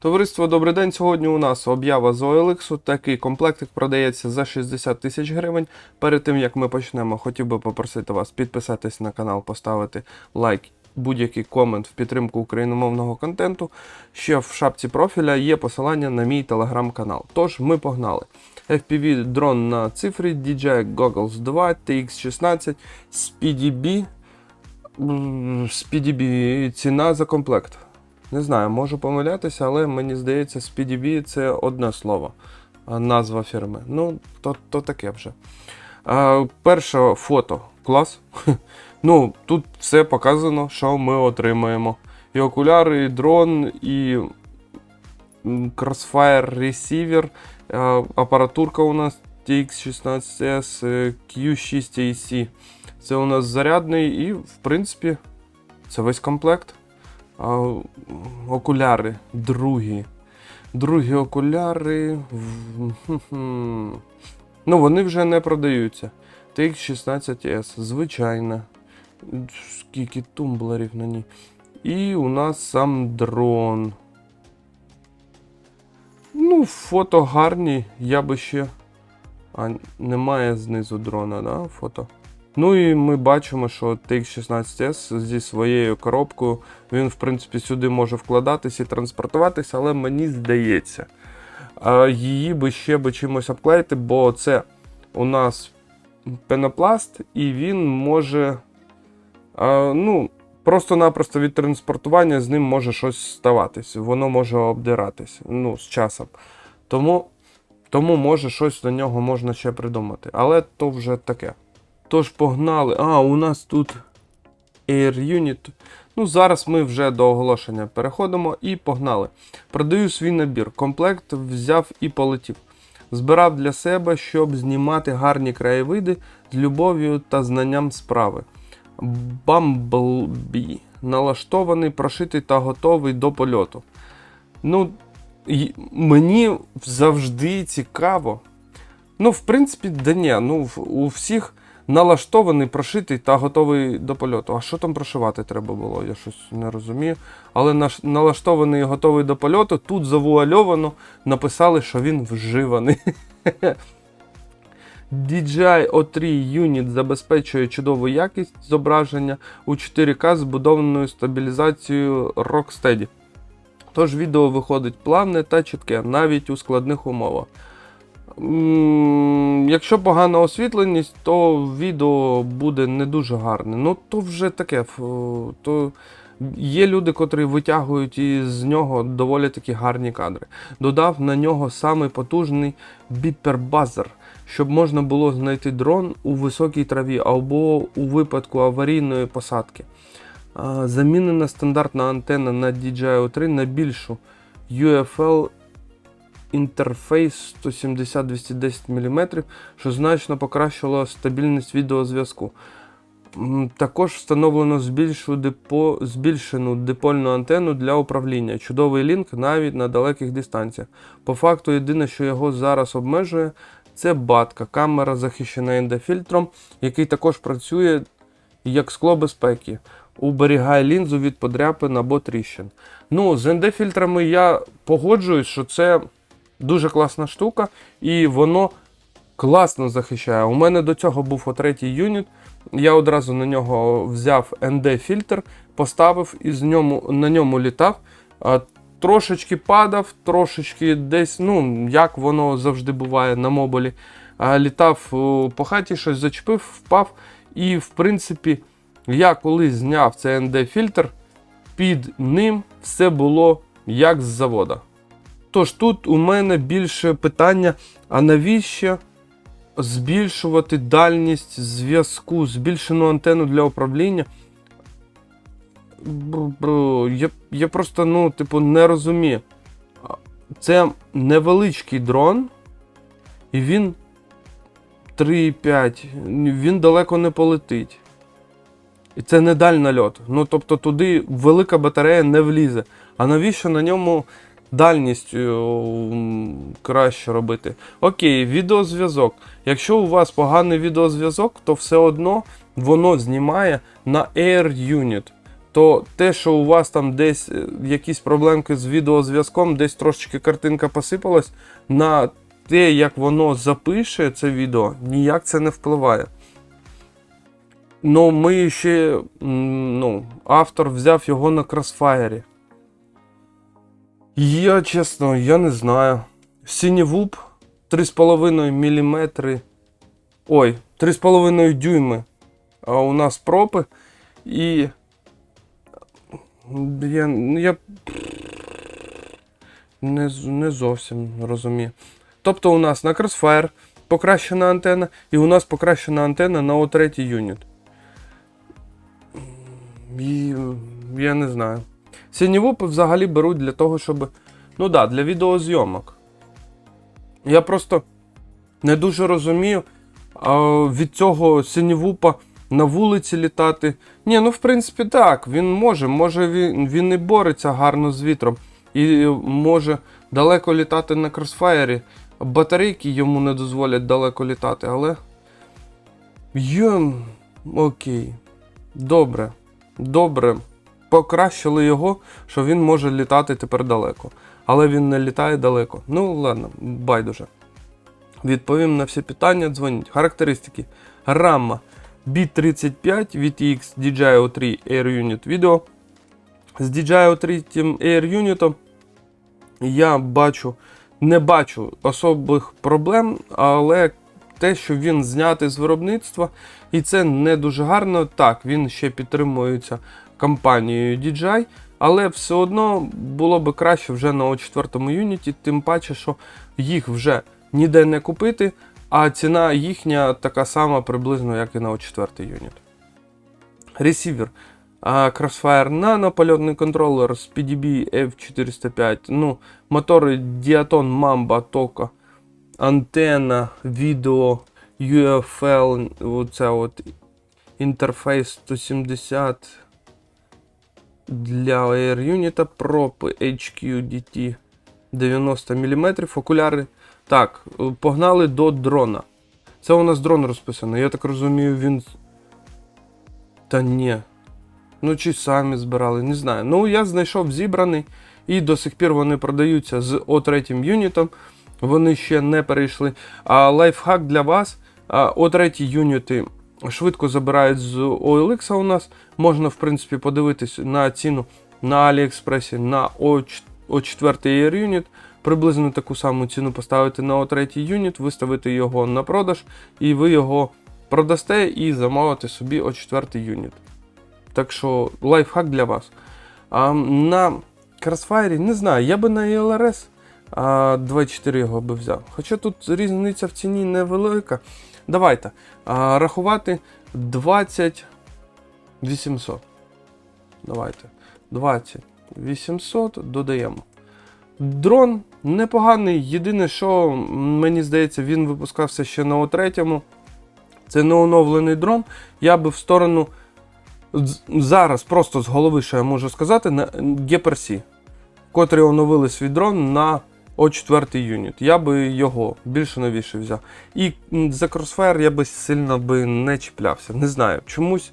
Товариство, добрий день. Сьогодні у нас об'ява з OLX. Такий комплектик продається за 60 тисяч гривень. Перед тим як ми почнемо, хотів би попросити вас підписатись на канал, поставити лайк, будь-який комент в підтримку україномовного контенту. Ще в шапці профіля є посилання на мій телеграм-канал. Тож ми погнали. FPV дрон на цифрі, DJI Goggles 2, TX16, SpeedyB. М, SpeedyB ціна за комплект. Не знаю, можу помилятися, але мені здається, SpeedyB це одне слово, назва фірми. Ну, то, то таке вже. А, перше фото. Клас. Ну, тут все показано, що ми отримаємо. І окуляри, і дрон, і Crossfire Receiver, апаратурка у нас TX16S, е, Q6AC. Це у нас зарядний і, в принципі, це весь комплект. Окуляри другі. Другі окуляри. Ну, вони вже не продаються. TX16S, звичайно. Скільки тумблерів на ній. І у нас сам дрон. Ну, фото гарні, я би ще. А, немає знизу дрона, да? Фото. Ну і ми бачимо, що TX16S зі своєю коробкою, він, в принципі, сюди може вкладатись і транспортуватися, але мені здається, її би ще би чимось обклеїти, бо це у нас пенопласт, і він може. Ну, Просто-напросто від транспортування з ним може щось ставатись, воно може обдиратись ну, з часом. Тому, тому може щось на нього можна ще придумати. Але то вже таке. Тож погнали. А, у нас тут Air Unit. Ну, зараз ми вже до оголошення переходимо і погнали. Продаю свій набір. Комплект взяв і полетів. Збирав для себе, щоб знімати гарні краєвиди з любов'ю та знанням справи. Bumblebee. Налаштований, прошитий та готовий до польоту. Ну, мені завжди цікаво. Ну, в принципі, да ні, ну, у всіх налаштований, прошитий та готовий до польоту. А що там прошивати треба було? Я щось не розумію. Але наш налаштований і готовий до польоту, тут завуальовано написали, що він вживаний. DJI O3 Unit забезпечує чудову якість зображення у 4К з будованою стабілізацією Rocksteady. Тож відео виходить плавне та чітке, навіть у складних умовах. Якщо погана освітленість, то відео буде не дуже гарне. Ну, то вже таке. То є люди, котрі витягують із нього доволі такі гарні кадри. Додав на нього самий потужний біпер-базер, щоб можна було знайти дрон у високій траві або у випадку аварійної посадки. Замінена стандартна антенна на DJI 3 на більшу UFL інтерфейс 170-210 мм, що значно покращило стабільність відеозв'язку. Також встановлено депо, збільшену дипольну антенну для управління. Чудовий лінк навіть на далеких дистанціях. По факту, єдине, що його зараз обмежує, це батка, камера захищена ND-фільтром, який також працює як скло безпеки. Уберігає лінзу від подряпин або тріщин. Ну, з ND-фільтрами я погоджуюсь, що це дуже класна штука, і воно класно захищає. У мене до цього був третій юніт. Я одразу на нього взяв ND-фільтр, поставив і з ньому, на ньому літав. Трошечки падав, трошечки десь, ну, як воно завжди буває на мобілі. А, Літав по хаті, щось зачепив, впав. І, в принципі, я коли зняв цей ND-фільтр, під ним все було як з завода. Тож тут у мене більше питання: а навіщо збільшувати дальність зв'язку, збільшену антенну для управління? Я, я просто, ну, типу, не розумію. Це невеличкий дрон, і він 3,5, він далеко не полетить. І це не дальнольот. Ну, тобто туди велика батарея не влізе. А навіщо на ньому дальність е, краще робити? Окей, відеозв'язок. Якщо у вас поганий відеозв'язок, то все одно воно знімає на Air Unit. то те, що у вас там десь е, якісь проблемки з відеозв'язком, десь трошечки картинка посипалась, на те, як воно запише це відео, ніяк це не впливає. Ну, ми ще. Ну, автор взяв його на Crossfire. Я чесно, я не знаю. Сінівуп 3,5 мм. Ой, 3,5 дюйми. А у нас пропи. І. Я. я не, не зовсім розумію. Тобто у нас на Crossfire покращена антенна, і у нас покращена антенна на O3 юніт. І, я не знаю. Сінівупи взагалі беруть для того, щоб. Ну да, для відеозйомок. Я просто не дуже розумію від цього синівупа на вулиці літати. Ні, ну в принципі так, він може. Може він, він і бореться гарно з вітром. І може далеко літати на кросфаєрі. Батарейки йому не дозволять далеко літати, але. Йом. Окей. Добре. Добре. Покращили його, що він може літати тепер далеко. Але він не літає далеко. Ну, ладно, байдуже. Відповім на всі питання, дзвоніть. Характеристики. Рамма B35 VTX DJI 3 Air Unit Video. З DJI 3 Air Unit я бачу, не бачу особих проблем, але те, що він знятий з виробництва, і це не дуже гарно. Так, він ще підтримується компанією DJI, але все одно було би краще вже на O4 юніті, тим паче, що їх вже ніде не купити, а ціна їхня така сама приблизно, як і на O4 юніт. Ресівер. Crossfire Nano, польотний контролер з PDB F405, ну, мотори Diaton Mamba Toka, антенна, відео, UFL, оце от інтерфейс 170 для Air Unit, пропи HQDT 90 мм, окуляри. Так, погнали до дрона. Це у нас дрон розписаний. Я так розумію, він. Та ні. Ну, чи самі збирали, не знаю. Ну, я знайшов зібраний, і до сих пір вони продаються з О3 юнітом. Вони ще не перейшли. А лайфхак для вас: О3 юніти швидко забирають з OLX у нас. Можна, в принципі, подивитись на ціну на Аліекспресі на О4 Air юніт. Приблизно таку саму ціну поставити на О3 юніт, виставити його на продаж, і ви його продасте і замовите собі О4 юніт. Так що лайфхак для вас. А, на Crossfire, не знаю, я би на ELRS а, 24 його би взяв. Хоча тут різниця в ціні невелика. Давайте а, рахувати 20 800. Давайте. 20 800 додаємо. Дрон непоганий. Єдине, що мені здається, він випускався ще на О3. Це не оновлений дрон. Я би в сторону. Зараз просто з голови, що я можу сказати, на GPRC, котрі оновили свій дрон на О4 юніт. Я би його більше новіше взяв. І за Crossfire я би сильно би не чіплявся. Не знаю. Чомусь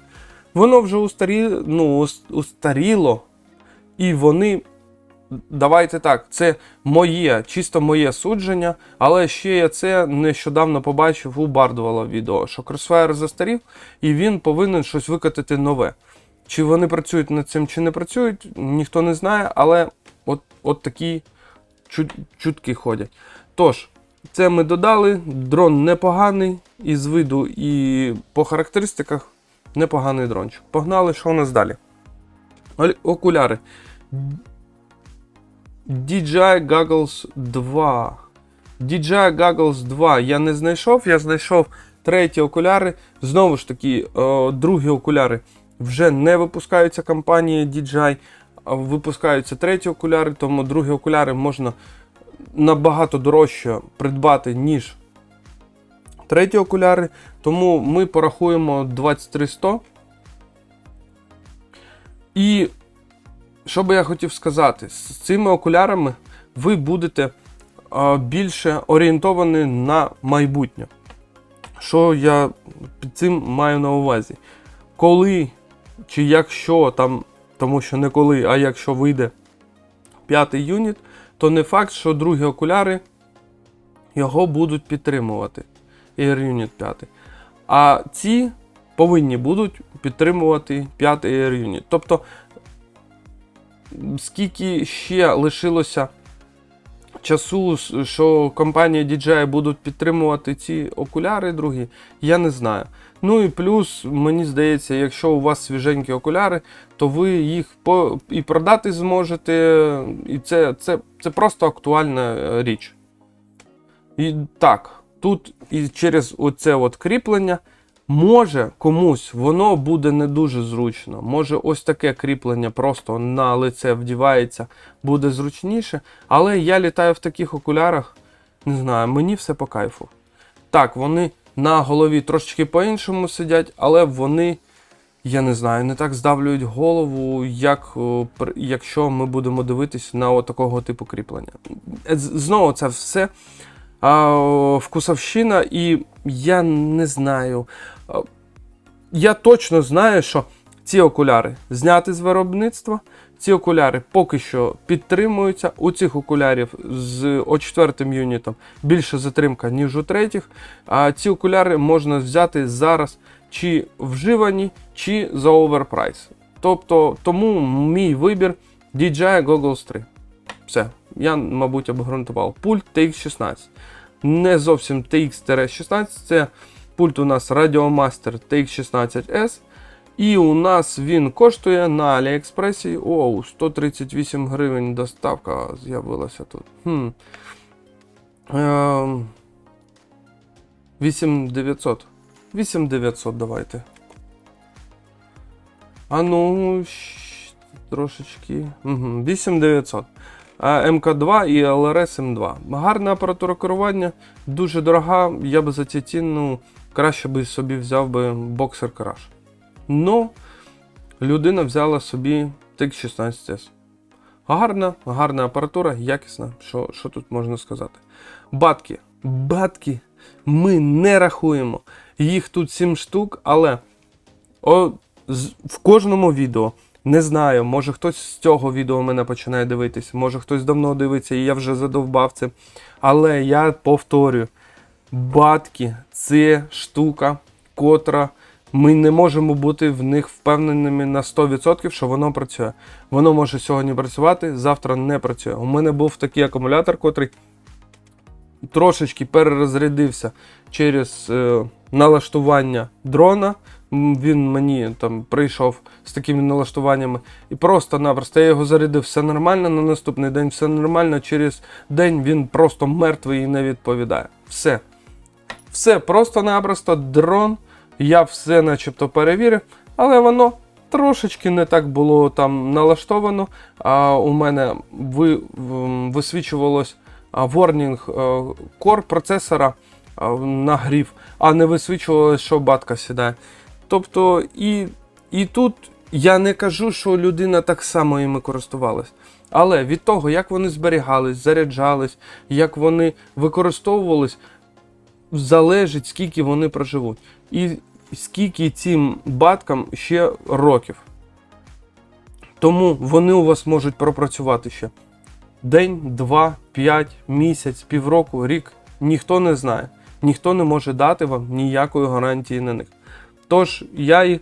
воно вже устарі... ну, устаріло, і вони. Давайте так, це моє, чисто моє судження, але ще я це нещодавно побачив у Бардвала відео, що Crossfire застарів, і він повинен щось викатати нове. Чи вони працюють над цим, чи не працюють, ніхто не знає, але от, от такі чут, чутки ходять. Тож, це ми додали. Дрон непоганий і з виду, і по характеристиках непоганий дрончик. Погнали, що у нас далі? Окуляри. DJI Goggles 2. DJI Goggles 2 я не знайшов, я знайшов треті окуляри. Знову ж таки, другі окуляри вже не випускаються компанії DJI, випускаються треті окуляри, тому другі окуляри можна набагато дорожче придбати, ніж треті окуляри. Тому ми порахуємо 23100. І що би я хотів сказати, з цими окулярами ви будете більше орієнтовані на майбутнє. Що я під цим маю на увазі? Коли чи якщо там Тому що не коли, а якщо вийде п'ятий юніт, то не факт, що другі окуляри його будуть підтримувати. Air Unit 5. А ці повинні будуть підтримувати п'ятий Air Unit. Тобто, скільки ще лишилося часу, що компанія DJI будуть підтримувати ці окуляри другі, я не знаю. Ну і плюс, мені здається, якщо у вас свіженькі окуляри, то ви їх по, і продати зможете. І це, це, це просто актуальна е, річ. І так, тут і через оце от кріплення, може комусь воно буде не дуже зручно. Може, ось таке кріплення просто на лице вдівається, буде зручніше. Але я літаю в таких окулярах, не знаю, мені все по кайфу. Так, вони на голові трошечки по-іншому сидять, але вони, я не знаю, не так здавлюють голову, як якщо ми будемо дивитись на такого типу кріплення. Знову це все а, вкусовщина, і я не знаю. Я точно знаю, що ці окуляри зняті з виробництва. Ці окуляри поки що підтримуються. У цих окулярів з о четвертим юнітом більше затримка, ніж у третіх. А ці окуляри можна взяти зараз чи вживані, чи за оверпрайс. Тобто, тому мій вибір DJI Goggles 3. Все, я, мабуть, обґрунтував. Пульт TX16. Не зовсім TX-16, це пульт у нас Radiomaster TX16S. І у нас він коштує на Аліекспресі. Оу, 138 гривень доставка з'явилася тут. Хм. Ем, 8900. 8900 давайте. А ну, трошечки. Угу, 8900. А, МК2 і LRS М2. Гарна апаратура керування, дуже дорога. Я би за ці ціну краще би собі взяв би боксер Crash. Ну, людина взяла собі TIC 16S. Гарна, гарна апаратура, якісна. Що, що тут можна сказати? Батки. Батки ми не рахуємо. Їх тут 7 штук, але о, в кожному відео. Не знаю, може хтось з цього відео мене починає дивитись, може хтось давно дивиться, і я вже задовбав це. Але я повторюю: батки це штука, котра ми не можемо бути в них впевненими на 100%, що воно працює. Воно може сьогодні працювати, завтра не працює. У мене був такий акумулятор, котрий трошечки перерозрядився через е, налаштування дрона. Він мені там прийшов з такими налаштуваннями, і просто-напросто я його зарядив, все нормально. На наступний день все нормально. Через день він просто мертвий і не відповідає. Все. Все просто-напросто дрон. Я все начебто перевірив, але воно трошечки не так було там налаштовано. А у мене ви, висвічувалось warning е, процесора нагрів, а не висвічувалось, що батка сідає. Тобто, і, і тут я не кажу, що людина так само іми користувалась. Але від того, як вони зберігались, заряджались, як вони використовувались, залежить, скільки вони проживуть. І скільки цим баткам ще років. Тому вони у вас можуть пропрацювати ще день, два, п'ять, місяць, півроку, рік. Ніхто не знає. Ніхто не може дати вам ніякої гарантії на них. Тож, я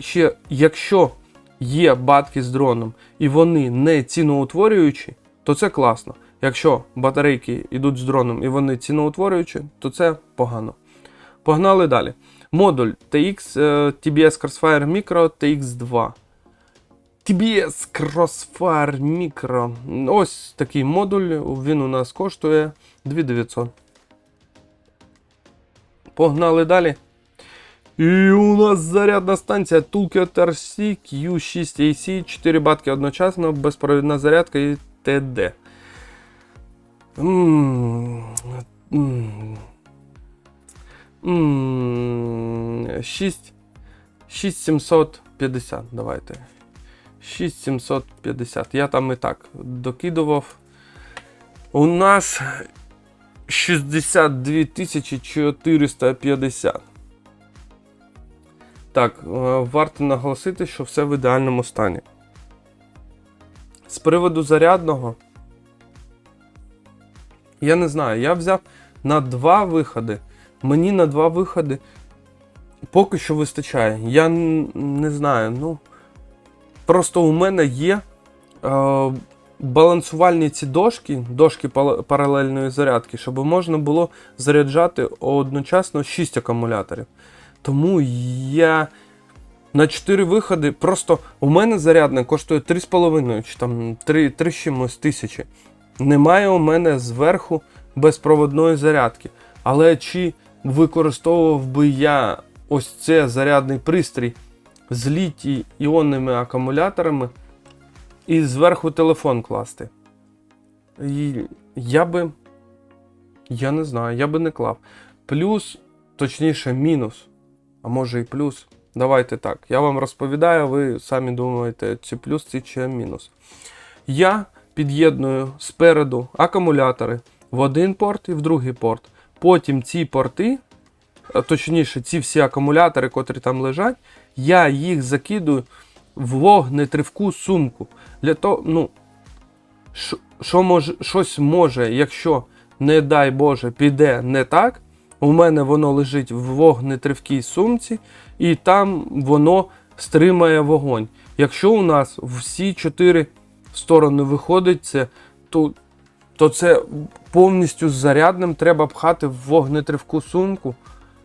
ще, якщо є батки з дроном і вони не ціноутворюючі, то це класно. Якщо батарейки йдуть з дроном і вони ціноутворюючі, то це погано. Погнали далі. Модуль TX е, TBS Crossfire Micro TX2. TBS Crossfire Micro. Ось такий модуль. Він у нас коштує 2900. Погнали далі. І у нас зарядна станція Toolkit RC Q6AC, 4 батки одночасно, безпровідна зарядка і м, м, 6 6750, давайте. 6750. Я там і так докидував. У нас 62 450. Так, е, варто наголосити, що все в ідеальному стані. з приводу зарядного. Я не знаю, я взяв на два виходи. Мені на два виходи поки що вистачає. Я не знаю, ну. Просто у мене є е, балансувальні ці дошки, дошки паралельної зарядки, щоб можна було заряджати одночасно 6 акумуляторів. Тому я на 4 виходи. Просто у мене зарядне коштує 3,5 чи там 3, 3 чимось тисячі. Немає у мене зверху безпроводної зарядки. Але чи використовував би я ось це зарядний пристрій з літій іонними акумуляторами і зверху телефон класти? І я би. Я не знаю, я би не клав. Плюс, точніше, мінус. А може і плюс. Давайте так. Я вам розповідаю, ви самі думаєте, чи плюс, це чи мінус. Я під'єдную спереду акумулятори в один порт і в другий порт. Потім ці порти, точніше, ці всі акумулятори, котрі там лежать, я їх закидую в вогнетривку сумку. Для того, ну, що може, щось може, якщо, не дай Боже, піде не так, у мене воно лежить в вогнетривкій сумці, і там воно стримає вогонь. Якщо у нас всі чотири сторони виходить, це, то, то це повністю зарядним треба пхати в вогнетривку сумку.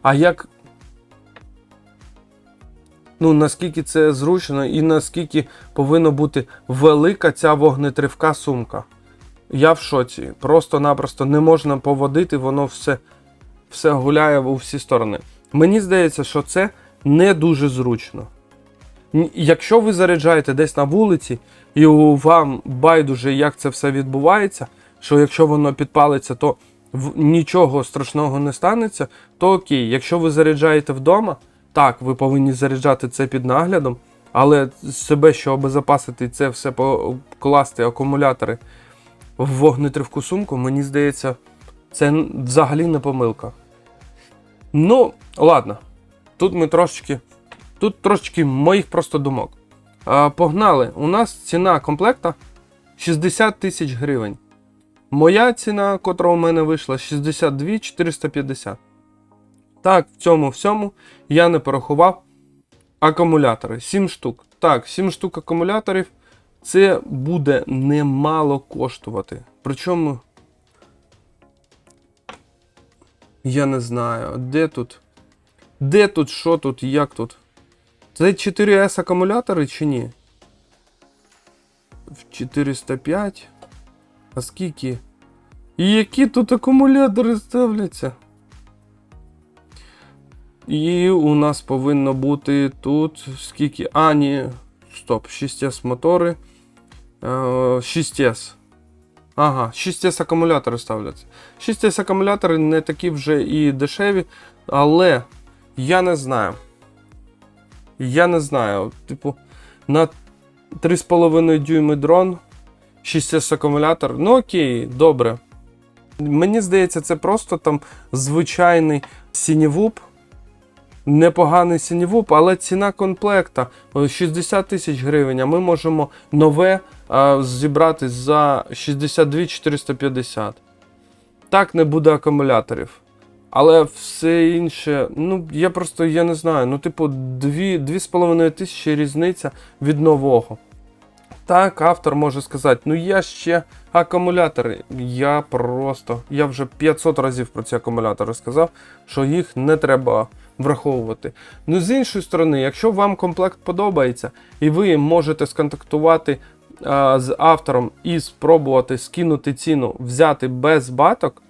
А як. Ну, наскільки це зручно і наскільки повинна бути велика ця вогнетривка сумка. Я в шоці. Просто-напросто не можна поводити, воно все, все гуляє у всі сторони. Мені здається, що це не дуже зручно. Якщо ви заряджаєте десь на вулиці, і вам байдуже, як це все відбувається, що якщо воно підпалиться, то нічого страшного не станеться, то окей. Якщо ви заряджаєте вдома, так, ви повинні заряджати це під наглядом, але себе, що обезопасити це все покласти акумулятори в вогнетривку сумку, мені здається, це взагалі не помилка. Ну, ладно. Тут ми трошечки. Тут трошечки моїх просто думок. А, погнали. У нас ціна комплекта 60 тисяч гривень. Моя ціна, котра у мене вийшла, 62 450. Так, в цьому всьому я не порахував акумулятори. 7 штук. Так, 7 штук акумуляторів. Це буде немало коштувати. Причому. Я не знаю, де тут? Де тут, що тут, як тут? Це 4S акумулятори чи ні? В 405. А скільки? І які тут акумулятори ставляться? І у нас повинно бути тут скільки. А, ні. Стоп, 6S мотори. Е, 6S. Ага, 6S акумулятори ставляться. 6S акумулятори не такі вже і дешеві, але я не знаю. Я не знаю. Типу, на 3,5 дюйми дрон, 6S акумулятор. Ну окей, добре. Мені здається, це просто там звичайний сінівуп. Непоганий сінівуп, але ціна комплекта 60 тисяч гривень, а ми можемо нове а, зібрати за 62 450. Так не буде акумуляторів. Але все інше, ну я просто я не знаю. Ну, типу, 2,5 тисячі різниця від нового. Так, автор може сказати, ну я ще акумулятори. Я просто, я вже 500 разів про ці акумулятори сказав, що їх не треба враховувати. Ну, з іншої сторони, якщо вам комплект подобається, і ви можете сконтактувати а, з автором і спробувати скинути ціну, взяти без баток.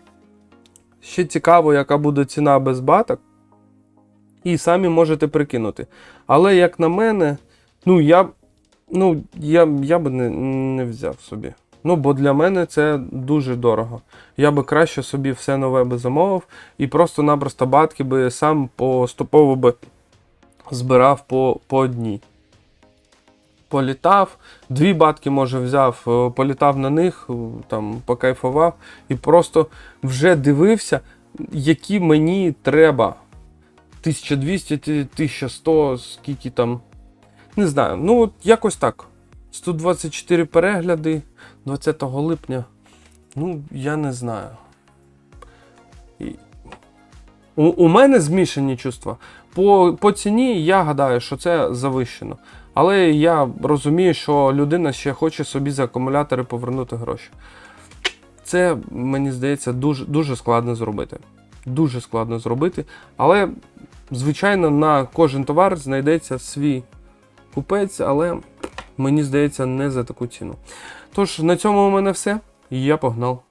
Ще цікаво, яка буде ціна без баток. І самі можете прикинути. Але, як на мене, ну я, ну, я, я би не, не взяв собі. Ну, бо для мене це дуже дорого. Я би краще собі все нове би замовив і просто-напросто батки би сам поступово би збирав по, по одній. Політав, дві батки, може, взяв, е, політав на них, е, там покайфував і просто вже дивився, які мені треба. 1200, 1100, скільки там. Не знаю. Ну, якось так. 124 перегляди 20 липня. Ну, я не знаю. І- У, у мене змішані чувства. По, по ціні я гадаю, що це завищено. Але я розумію, що людина ще хоче собі за акумулятори повернути гроші. Це, мені здається, дуже, дуже складно зробити. Дуже складно зробити. Але, звичайно, на кожен товар знайдеться свій купець, але мені здається, не за таку ціну. Тож, на цьому у мене все. Я погнав.